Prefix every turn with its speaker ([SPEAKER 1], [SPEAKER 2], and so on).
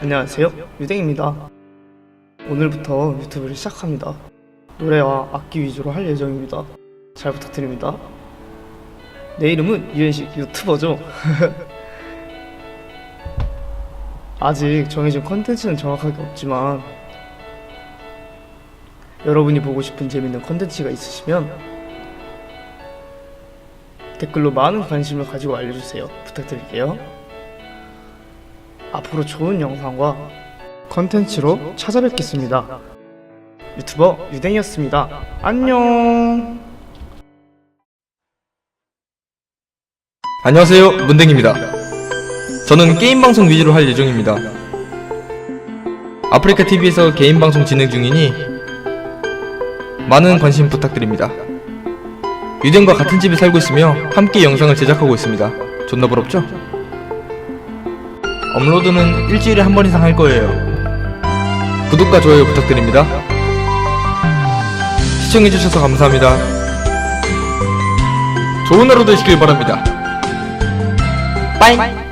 [SPEAKER 1] 안녕하세요. 유댕입니다. 오늘부터 유튜브를 시작합니다. 노래와 악기 위주로 할 예정입니다. 잘 부탁드립니다. 내 이름은 유엔식 유튜버죠. 아직 정해진 컨텐츠는 정확하게 없지만 여러분이 보고 싶은 재밌는 컨텐츠가 있으시면 댓글로 많은 관심을 가지고 알려주세요. 부탁드릴게요. 앞으로 좋은 영상과 컨텐츠로 찾아뵙겠습니다. 유튜버 유댕이었습니다. 안녕.
[SPEAKER 2] 안녕하세요 문댕입니다 저는 게임 방송 위주로 할 예정입니다 아프리카 TV에서 개인 방송 진행 중이니 많은 관심 부탁드립니다 유댕과 같은 집에 살고 있으며 함께 영상을 제작하고 있습니다 존나 부럽죠? 업로드는 일주일에 한 번 이상 할 거예요. 구독과 좋아요 부탁드립니다. 시청해주셔서 감사합니다. 좋은 하루 되시길 바랍니다. 빠잉